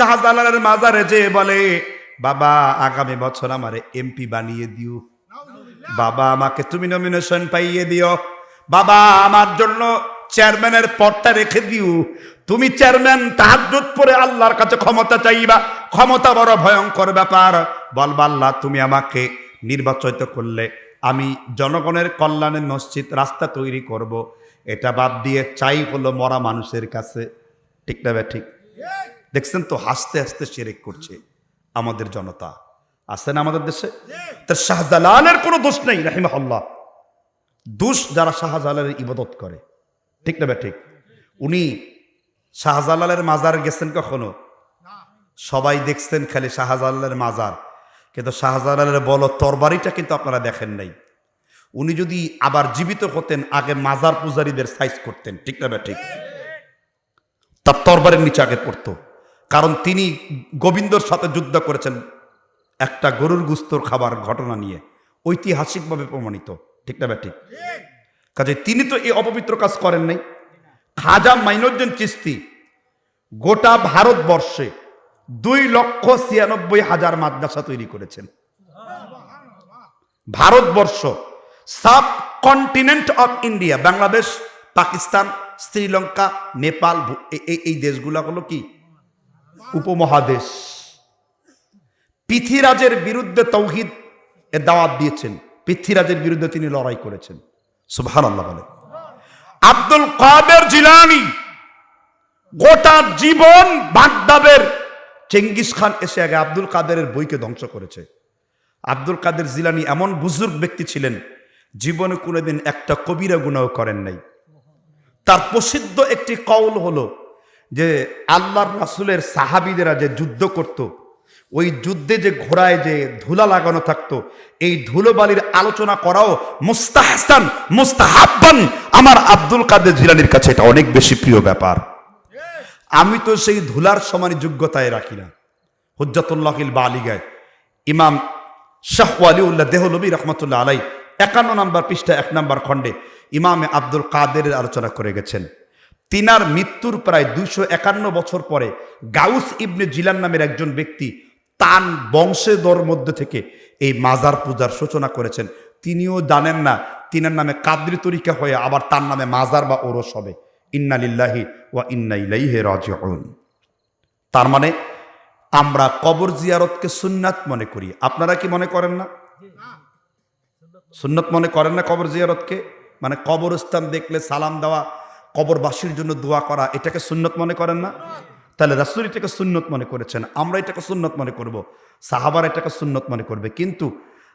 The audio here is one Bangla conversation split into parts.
শাহজালালের মাজারে যে বলে, বাবা, আগামী বছর আমারে এমপি বানিয়ে দিও। বাবা, আমাকে তুমি নমিনেশন পাইয়ে দিও। বাবা, আমার জন্য চেয়ারম্যানের পদটা রেখে দিও। তুমি চেয়ারম্যান তাহাজ্জুদ পরে আল্লাহর কাছে ক্ষমতা চাইবা। ক্ষমতা বড় ভয়ঙ্কর ব্যাপার। বলবা, আল্লাহ, তুমি আমাকে নির্বাচিত করলে আমি জনগণের কল্যাণে মসজিদ রাস্তা তৈরি করব। এটা বাদ দিয়ে চাই হলো মরা মানুষের কাছে। ঠিক না ঠিক? দেখছেন তো, হাসতে হাসতে সেরেক করছে আমাদের জনতা। আছে না আমাদের দেশে? তার শাহজালালের কোনো দোষ নেই, রাহিমাহুল্লাহ। দোষ যারা শাহজালালের ইবাদত করে। ঠিক না ঠিক? উনি শাহজালালের মাজার গেছেন কখনো? সবাই দেখছেন খালি শাহজালালের মাজার। কিন্তু শাহজালালের বলো তরবারিটা কিন্তু আপনারা দেখেন নাই। উনি যদি আবার জীবিত হতেন, আগে মাজার পূজারীদের সাইজ করতেন। ঠিক না ঠিক? তার তরবারের নিচে আগে পড়তো। কারণ তিনি গোবিন্দর সাথে যুদ্ধ করেছেন একটা গরুর গুস্তর খাবার ঘটনা নিয়ে, ঐতিহাসিকভাবে প্রমাণিত, ঠিক না ব্যাটি কাজে তিনি তো এই অপবিত্র কাজ করেন নাই। খাজা মাইনুদ্দিন চিস্তি গোটা ভারতবর্ষে দুই লক্ষ ছিয়ানব্বই হাজার মাদ্রাসা তৈরি করেছেন। Bharatvarsha subcontinent of India, Bangladesh, Pakistan, Sri Lanka, Nepal এই দেশগুলো হলো কি? উপমহাদেশ। পৃথিরাজের বিরুদ্ধে তৌহিদ এর দাওয়াত দিয়েছেন। পৃথ্বীরাজের বিরুদ্ধে তিনি লড়াই করেছেন। সুবহান আল্লাহ বলে আব্দুল কাদের জিলানি গোটা জীবন বাগদাবের চেঙ্গিস খান এসে আগে আব্দুল কাদেরের বইকে ধ্বংস করেছে। আব্দুল কাদের জিলানি এমন বুজুর্গ ব্যক্তি ছিলেন, জীবনে কোনোদিন একটা কবিরা গুণাও করেন নাই। তার প্রসিদ্ধ একটি কৌল হলো যে আল্লাহর রাসুলের সাহাবিদেরা যে যুদ্ধ করত, ওই যুদ্ধে যে ঘোড়ায় যে ধুলা লাগানো থাকতো, এই ধুলোবালির আলোচনা করাও মুস্তাহসান, মুস্তাহাব্বান। আমার আব্দুল কাদের জিলানির কাছে এটা অনেক বেশি প্রিয় ব্যাপার। আমি তো সেই ধুলার সমান যোগ্যতায় রাখি না। হুজ্জাতুল্লাহিল বালিগায় ইমাম শাহ ওয়ালিউল্লাহ দেহলবী রহমতুল্লাহ আলাই একান্ন নম্বর পৃষ্ঠা এক নম্বর খণ্ডে ইমামে আব্দুল কাদের আলোচনা করে গেছেন। তিনার মৃত্যুর প্রায় দুইশো একান্ন বছর পরে গাউস ইবনে জিলান নামের একজন ব্যক্তি তান বংশেদর মধ্যে থেকে এই মাজার পূজার সূচনা করেছেন। তিনিও জানেন না তিনার নামে কাদ্রি তরিকা হয়ে আবার তার নামে মাজার বা ওরস হবে। ইন্না লিল্লাহি ওয়া ইন্না ইলাইহি রাজিউন। তার মানে আমরা কবর জিয়ারতকে সুন্নাত মনে করি। আপনারা কি মনে করেন না? সুন্নত মনে করেন না কবর জিয়ারতকে? মানে কবরস্থান দেখলে সালাম দেওয়া কবরবাসীর জন্য দোয়া করা, এটাকে সুন্নত মনে করেন না? তাহলে রাসুল এটাকে সুন্নত মনে করেছেন, আমরা এটাকে সুন্নত মনে করব, সাহাবার এটাকে সুন্নত মনে করবে, কিন্তু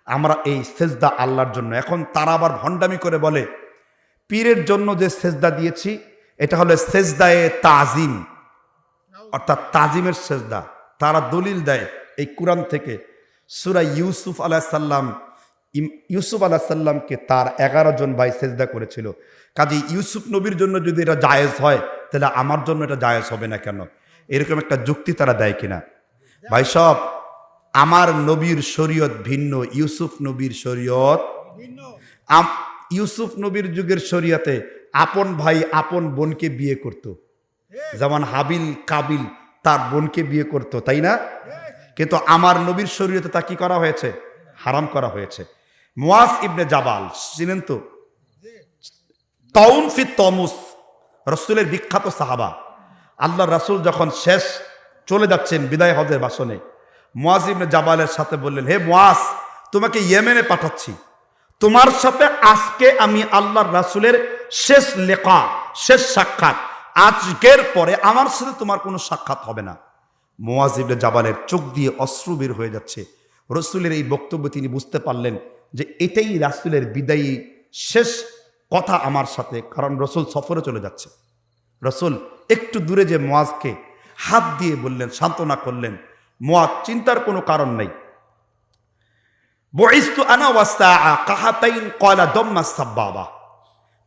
আমরা এই সেজদা আল্লাহর জন্য, এখন তারা আবার ভণ্ডামি করে বলে, পীরের জন্য যে সেজদা দিয়েছি, এটা হলো সেজদায়ে তাজিম, অর্থাৎ তাজিমের সেজদা, তারা দলিল দেয়, এই কোরআন থেকে, সুরা ইউসুফ আলাহ সাল্লাম ইউসুফ আলাহ সাল্লামকে তার এগারো জন ভাই সেজদা করেছিল। কাজে ইউসুফ নবীর জন্য যদি এটা জায়েজ হয় তাহলে আমার জন্য এটা জায়েজ হবে না কেন? এরকম একটা যুক্তি তারা দেয় কিনা? ভাই সব আমার নবীর শরীয়ত ভিন্ন ইউসুফ নবীর শরীয়ত ইউসুফ নবীর যুগের শরীয়তে আপন ভাই আপন বোনকে বিয়ে করত। যেমন হাবিল কাবিল তার বোনকে বিয়ে করত তাই না? কিন্তু আমার নবীর শরীয়তে তা কি করা হয়েছে? হারাম করা হয়েছে। মুয়াজ ইবনে জাবাল, চিনেন তো? তাউন ফি তমুস রসুলের বিখ্যাত সাহাবা। আল্লাহ রাসূল যখন শেষ চলে যাচ্ছেন বিদায় হজের বাসনে মুয়াজ ইবনে জাবালের সাথে বললেন, হে মুয়াজ তোমাকে ইয়েমেনে পাঠাচ্ছি। তোমার সাথে আজকে আমি আল্লাহর রাসূলের শেষ লেখা, শেষ সাক্ষাৎ, আজকের পরে আমার সাথে তোমার কোনো সাক্ষাৎ হবে না। মোয়াজ ইবনে জাবালের চোখ দিয়ে অশ্রু বের হয়ে যাচ্ছে। রসুলের এই বক্তব্য তিনি বুঝতে পারলেন যে এটাই রাসুলের বিদায়ী শেষ কথা আমার সাথে, কারণ রসুল সফরে চলে যাচ্ছে। রসুল একটু দূরে যে মোয়াজকে হাত দিয়ে বললেন, সান্ত্বনা করলেন মোয়াজ চিন্তার কোনো কারণ নেই।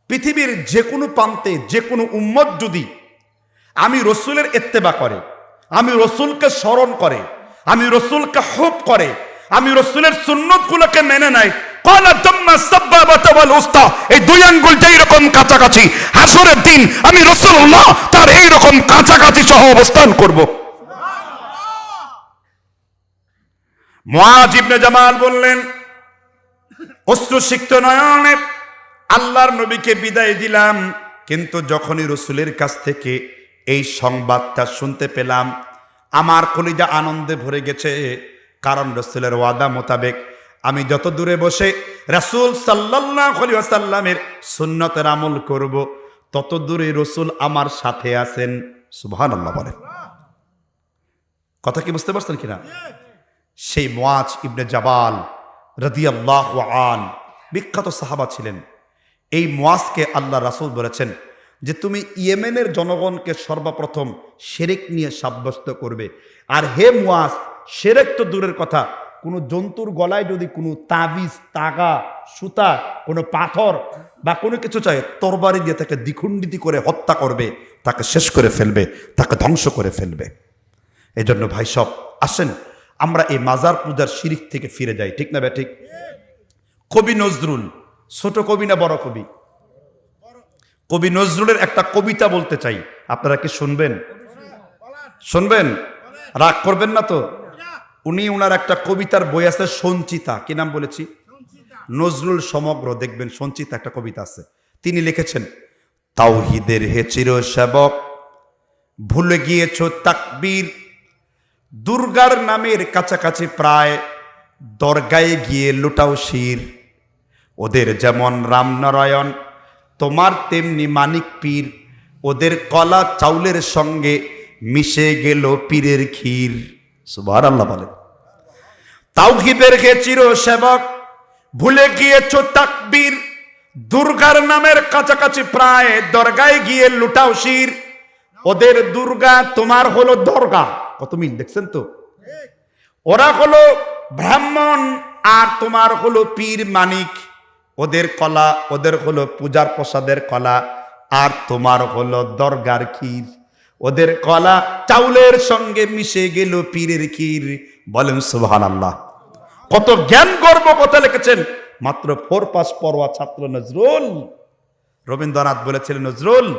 পৃথিবীর যে কোনো প্রান্তে যে কোনো উম্মত যদি আমি রসুলের এত্তেবা করে, আমি রসুলকে স্মরণ করে, আমি রসুলকে হোপ করে আমি রসুলের মেনে নেয় কলা দম্মা সাব্বাবাতা এই দুই কাছাকাছি। দিন আমি এইরকম কাছাকাছি সহ অবস্থান নয়নে আল্লাহর নবীকে বিদায় দিলাম, কিন্তু যখনই রসুলের কাছ থেকে এই সংবাদটা শুনতে পেলাম, আমার কলিজা আনন্দে ভরে গেছে। কারণ রসুলের ওয়াদা মোতাবেক আমি যত দূরে বসে রাসূল ওয়াসাল্লামের সুন্নতের আমল করব, তত দূরে রসুল আমার সাথে আছেন। সুবহানাল্লাহ বলেন। কথা কি বুঝতে পারছেন কিনা? সেই মোয়াজ ইবনে জাবাল রদিয়াল্লাহ আন, বিখ্যাত সাহাবা ছিলেন। এই মোয়াজকে আল্লাহ রাসূল বলেছেন যে, তুমি ইয়েমেনের জনগণকে সর্বপ্রথম সেরেক নিয়ে সাব্যস্ত করবে। আর হে মোয়াজ সেরেক তো দূরের কথা। কোনো জন্তুর গলায় যদি কোনো তাবিজ, তাগা, সুতা, কোনো পাথর বা কোনো কিছু চায়, তরবারি দিয়ে তাকে দ্বিখণ্ডিত করে হত্যা করবে, তাকে শেষ করে ফেলবে, তাকে ধ্বংস করে ফেলবে। এই জন্য ভাই সব, আসেন, আমরা এই মাজার পূজার শিরিক থেকে ফিরে যাই, ঠিক না বে ঠিক? কবি নজরুল, ছোট কবি না বড় কবি? কবি নজরুলের একটা কবিতা বলতে চাই, আপনারা কি শুনবেন? শুনবেন? রাগ করবেন না তো? উনি ওনার একটা কবিতার বই আছে সঞ্চিতা। কি নাম বলেছি? নজরুল সমগ্র, দেখবেন সঞ্চিতা একটা কবিতা আছে। তিনি লিখেছেন, তাওহিদের হে চির সেবক ভুলে গিয়েছ তাকবীর। দুর্গার নামের কাছাকাছি প্রায় দরগায় গিয়ে লুটাও শির। ওদের যেমন রামনারায়ণ, তোমার তেমনি মানিক পীর। ওদের কলা চাউলের সঙ্গে মিশে গেল পীরের ক্ষীর। সুবার আল্লাহ বলেন তাওহিদের হে চির সেবক ভুলে গিয়েছ তাকবীর? দুর্গার নামের কাছাকাছি প্রায় দরগায় গিয়ে লুটাও শির। ওদের দুর্গা তোমার হলো দরগা। কত মিল দেখছেন তো? ওরা হলো ব্রাহ্মণ আর তোমার হলো পীর মানিক। ওদের কলা, ওদের হলো পূজার প্রসাদের কলা আর তোমার হলো দরগার ক্ষীর। ওদের কলা চাউলের সঙ্গে মিশে গেল পীরের ক্ষীর। বলেন সুবহান আল্লাহ কত জ্ঞান গর্ব কথা লিখেছেন। মাত্র ফোর পাস পড়ুয়া ছাত্র নজরুল। রবীন্দ্রনাথ বলেছিলেন, নজরুল,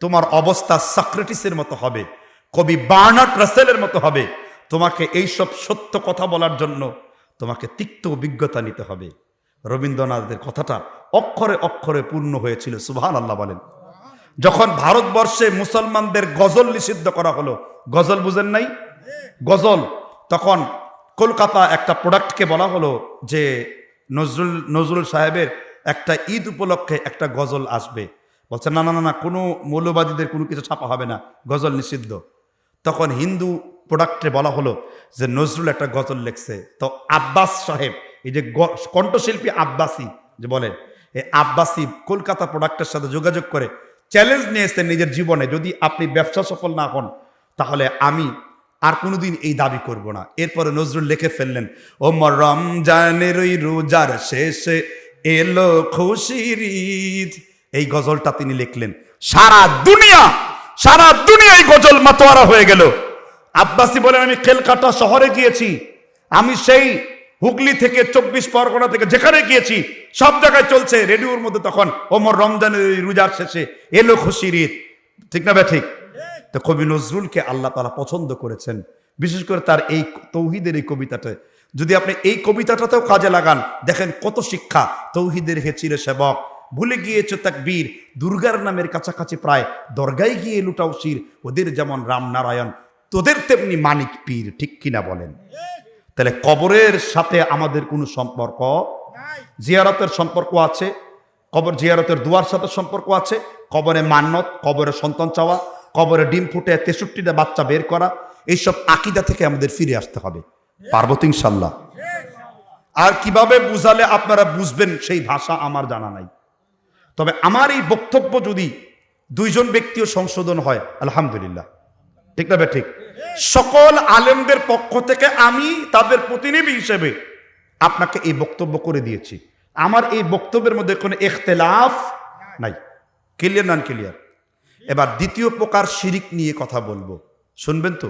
তোমার অবস্থা সক্রেটিসের মতো হবে। কবি বার্নার্ড রাসেলের মতো হবে। তোমাকে এইসব সত্য কথা বলার জন্য তোমাকে তিক্ত অভিজ্ঞতা নিতে হবে। রবীন্দ্রনাথের কথাটা অক্ষরে অক্ষরে পূর্ণ হয়েছিল সুবহান আল্লাহ বলেন। যখন ভারতবর্ষে মুসলমানদের গজল নিষিদ্ধ করা হলো, গজল বুঝেন নাই? গজল। তখন কলকাতা একটা প্রোডাক্টকে বলা হলো যে, নজরুল নজরুল সাহেবের একটা ঈদ উপলক্ষে একটা গজল আসবে। বলছে, না না না না, কোনো মৌলবাদীদের কোনো কিছু ছাপা হবে না, গজল নিষিদ্ধ। তখন হিন্দু প্রোডাক্টে বলা হলো যে, নজরুল একটা গজল লিখছে। তো আব্বাস সাহেব, এই যে কণ্ঠশিল্পী আব্বাসী যে বলেন, এই আব্বাসি কলকাতা প্রোডাক্টের সাথে যোগাযোগ করে চ্যালেঞ্জ নিয়ে নিয়েছেন নিজের জীবনে, যদি আপনি ব্যবসা সফল না হন, তাহলে আমি আর কোনোদিন এই দাবি করব না। এরপরে নজরুল লিখে ফেললেন, ও রমজানের ওই রোজার শেষে এলো খুশির ঈদ। এই গজলটা তিনি লিখলেন, সারা দুনিয়া সারা দুনিয়া এই গজল মাতোয়ারা হয়ে গেল। আব্বাসি বলেন, আমি কেলকাটা শহরে গিয়েছি। আমি সেই হুগলি থেকে চব্বিশ পরগনা থেকে যেখানে গিয়েছি, সব জায়গায় চলছে রেডিওর মধ্যে তখন ওমর রমজানের রোজার শেষে এলো খুশির ঈদ। ঠিক না বে ঠিক? তো কবি নজরুলকে আল্লাহ তালা পছন্দ করেছেন। বিশেষ করে তার এই তৌহিদের এই কবিতাটা যদি আপনি এই কবিতাটাতেও কাজে লাগান, দেখেন কত শিক্ষা তৌহিদের হে চিরে সেবক। ভুলে গিয়েছে তাকবীর? দুর্গার নামের কাছাকাছি প্রায় দরগায় গিয়ে লুটাও শির। ওদের যেমন রামনারায়ণ তোদের তেমনি মানিক পীর, ঠিক কিনা বলেন? তাহলে কবরের সাথে আমাদের কোনো সম্পর্ক? জিয়ারতের সম্পর্ক আছে, কবর জিয়ারতের দুয়ার সাথে সম্পর্ক আছে, কবরে মান্নত, কবরে সন্তান চাওয়া, কবরে ডিম ফুটে তেষট্টিটা বাচ্চা বের করা, এইসব আকিদা থেকে আমাদের ফিরে আসতে হবে। পার্বত ইনশাল্লাহ। আর কীভাবে বুঝালে আপনারা বুঝবেন সেই ভাষা আমার জানা নাই। তবে আমার এই বক্তব্য যদি দুইজন ব্যক্তিও সংশোধন হয়, আলহামদুলিল্লাহ। ঠিক না ঠিক? সকল আলেমদের পক্ষ থেকে আমি তাদের প্রতিনিধি হিসেবে আপনাকে এই বক্তব্য করে দিয়েছি। আমার এই বক্তব্যের মধ্যে কোনো এখতেলাফ নাই। ক্লিয়ার নন ক্লিয়ার এবার দ্বিতীয় প্রকার শিরিক নিয়ে কথা বলব। শুনবেন তো?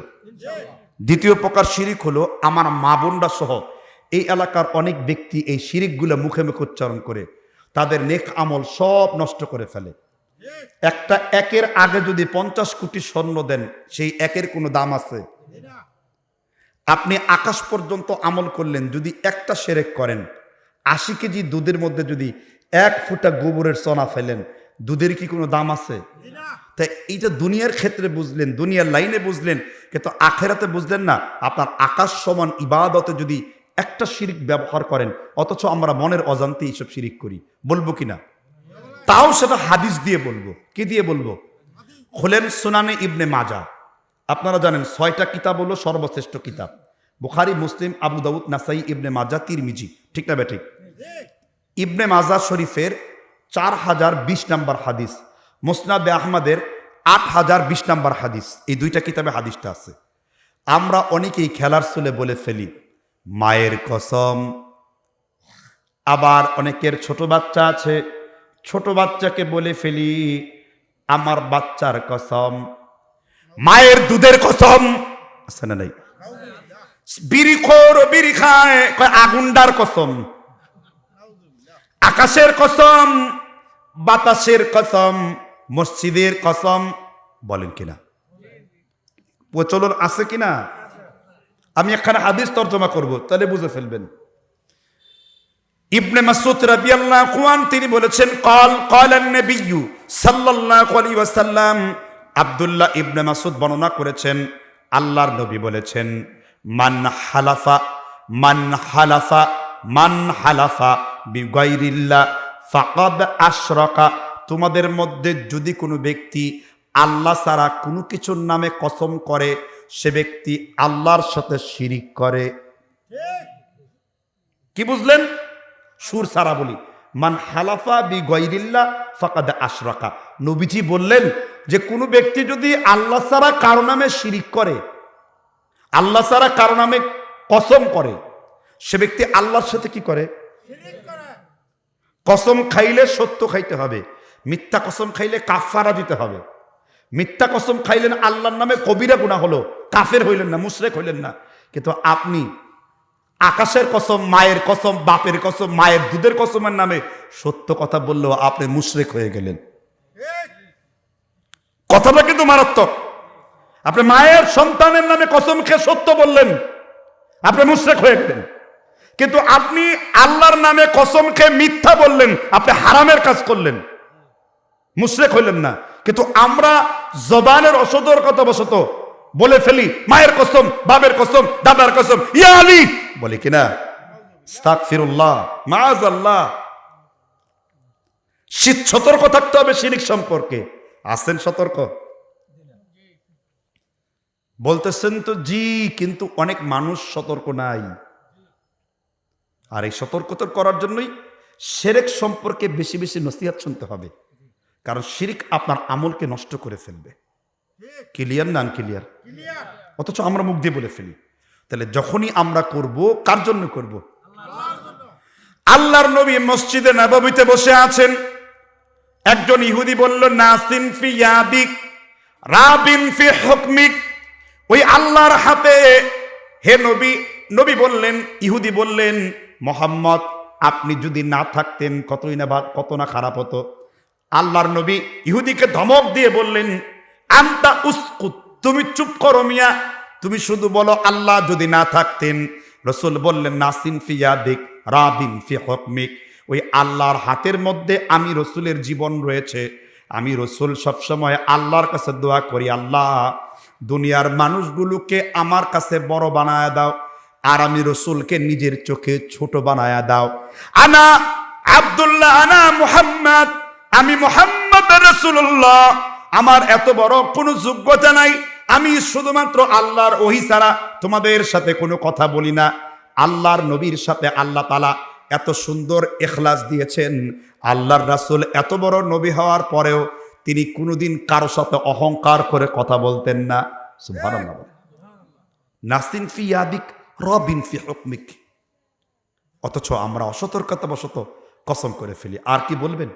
দ্বিতীয় প্রকার শিরিক হলো আমার মা বোনরা সহ এই এলাকার অনেক ব্যক্তি এই শিরিকগুলো মুখে মুখে উচ্চারণ করে তাদের নেক আমল সব নষ্ট করে ফেলে। একটা একের আগে যদি পঞ্চাশ কোটি স্বর্ণ দেন, সেই একের কোনো দাম আছে? আপনি আকাশ পর্যন্ত আমল করলেন, যদি একটা সেরেক করেন, আশি কেজি দুধের মধ্যে যদি এক ফুটা গোবরের চনা ফেলেন, দুধের কি কোনো দাম আছে? তাই এইটা দুনিয়ার ক্ষেত্রে বুঝলেন, দুনিয়ার লাইনে বুঝলেন, কিন্তু আখেরাতে বুঝলেন না, আপনার আকাশ সমান ইবাদতে যদি একটা শিরিক ব্যবহার করেন, অথচ আমরা মনের অজান্তে এইসব শিরিক করি। বলব কিনা তাও সেটা হাদিস দিয়ে বলব। কি দিয়ে বলব? খোলেন সুনানে ইবনে মাজা আপনারা জানেন ছয়টা কিতাব হলো সর্বশ্রেষ্ঠ কিতাব। বুখারি, মুসলিম, আবু দাউদ, নাসাই, ইবনে মাজা তিরমিজি। ঠিক না ঠিক ইবনে মাজা শরীফের চার হাজার বিশ নাম্বার হাদিস, মুসনাদে আহমদের আট হাজার বিশ নাম্বার হাদিস, এই দুইটা কিতাবে হাদিসটা আছে। আমরা অনেকেই খেলার চলে বলে ফেলি, মায়ের কসম। আবার অনেকের ছোট বাচ্চা আছে ছোট বাচ্চাকে বলে ফেলি, আমার বাচ্চার কসম, মায়ের দুধের কসম। আছে না নাই? বিড়ি খোর, বিড়ি খায় আগুনডার কসম, আকাশের কসম, বাতাসের কসম, মসজিদের কসম। বলেন কিনা? প্রচলন আছে কিনা? আমি এখানে হাদিস তর্জমা করব, তাহলে বুঝে ফেলবেন। ইবনে মাসুদ রাদিয়াল্লাহু আনহু তিনি বলেছেন, কল, কলান নবিয়্যু সাল্লাল্লাহু আলাইহি ওয়াসাল্লাম। আব্দুল্লাহ ইবনে মাসুদ বর্ণনা করেছেন, আল্লাহর নবী বলেছেন, মান হালাফা মান হালাফা মান হালাফা বিগাইরিল্লাহ ফাকাদ আশরাকা। তোমাদের মধ্যে যদি কোনো ব্যক্তি আল্লাহ ছাড়া কোনো কিছুর নামে কসম করে, সে ব্যক্তি আল্লাহর সাথে শিরিক করে। কি বুঝলেন? সুর সারা বলি। মান হালাফা বি গৈরিল্লা ফাকাদ আশরাকা। নবীজি বললেন যে কোনো ব্যক্তি যদি আল্লাহ ছাড়া কারও নামে শিরিক করে আল্লাহ ছাড়া কারও নামে কসম করে সে ব্যক্তি আল্লাহর সাথে কি করে? কসম খাইলে সত্য খাইতে হবে মিথ্যা কসম খাইলে কাফারা দিতে হবে। মিথ্যা কসম খাইলেন আল্লাহর নামে কবিরা গুণা হলো কাফের হইলেন না মুশরেক হইলেন না। কিন্তু আপনি আকাশের কসম, মায়ের কসম, বাপের কসম, মায়ের দুধের কসমের নামে সত্য কথা বললেও আপনি মুশরেক হয়ে গেলেন। কথাটা কিন্তু মারাত্মক। আপনি মায়ের সন্তানের নামে কসম খেয়ে সত্য বললেন, আপনি মুশরেক হয়ে গেলেন। কিন্তু আপনি আল্লাহর নামে কসম খেয়ে মিথ্যা বললেন, আপনি হারামের কাজ করলেন। মুশরেক হইলেন না। কিন্তু আমরা জবানের অসদর কথা বসত বলে ফেলি, মায়ের কসম বাবের কসম, দাদার কসম, ইয়া আলী! বলে কিনা? ফিরুল্লাহ মাজ শীত সতর্ক থাকতে হবে শিরিক সম্পর্কে। আছেন সতর্ক? বলতেছেন তো, জি, কিন্তু অনেক মানুষ সতর্ক নাই। আর এই সতর্কতা করার জন্যই সেরেক সম্পর্কে বেশি বেশি নসিহাত শুনতে হবে। কারণ শিরিক আপনার আমলকে নষ্ট করে ফেলবে। ক্লিয়ার না ক্লিয়ার অথচ আমরা মুখ দিয়ে বলে ফেলি। তাহলে যখনই আমরা করব কার জন্য করব? আল্লাহর নবী মসজিদে নববীতে বসে আছেন। একজন ইহুদি বলল নাসিন ফি ইয়াদিক রাবিন ফি হুকমিক। ওই আল্লাহর হাতে হে নবী নবী বললেন ইহুদি বললেন মোহাম্মদ আপনি যদি না থাকতেন কতই না কত না খারাপ হতো? আল্লাহর নবী ইহুদিকে ধমক দিয়ে বললেন আন্তা উস্কুত তুমি চুপ করো মিয়া। তুমি শুধু বলো, আল্লাহ যদি না থাকতেন, রসুল বললেন, নাসিন ফিয়া দিক রাবিন ফি হকমিক। ওই আল্লাহর হাতের মধ্যে আমি রসুলের জীবন রয়েছে। আমি রসুল সবসময় আল্লাহর কাছে দোয়া করি, আল্লাহ, দুনিয়ার মানুষগুলোকে আমার কাছে বড় বানায় দাও, আর আমি রসুলকে নিজের চোখে ছোট বানায় দাও। আনা আব্দুল্লাহ, আনা মুহাম্মদ, আমি মোহাম্মদ রসুল্লাহ আমার এত বড় কোনো যোগ্যতা নাই। আমি শুধুমাত্র আল্লাহর ওহি ছাড়া তোমাদের সাথে কোনো কথা বলি না। আল্লাহর নবীর সাথে আল্লাহ তালা এত সুন্দর এখলাস দিয়েছেন। আল্লাহর রাসুল এত বড় নবী হওয়ার পরেও তিনি কোনোদিন কারও সাথে অহংকার করে কথা বলতেন না। নাসিন ফি ইয়াদিক, রবিন ফি হুকমিক। অথচ আমরা অসতর্কতা বশত কসম করে ফেলি। আর কি বলবেন?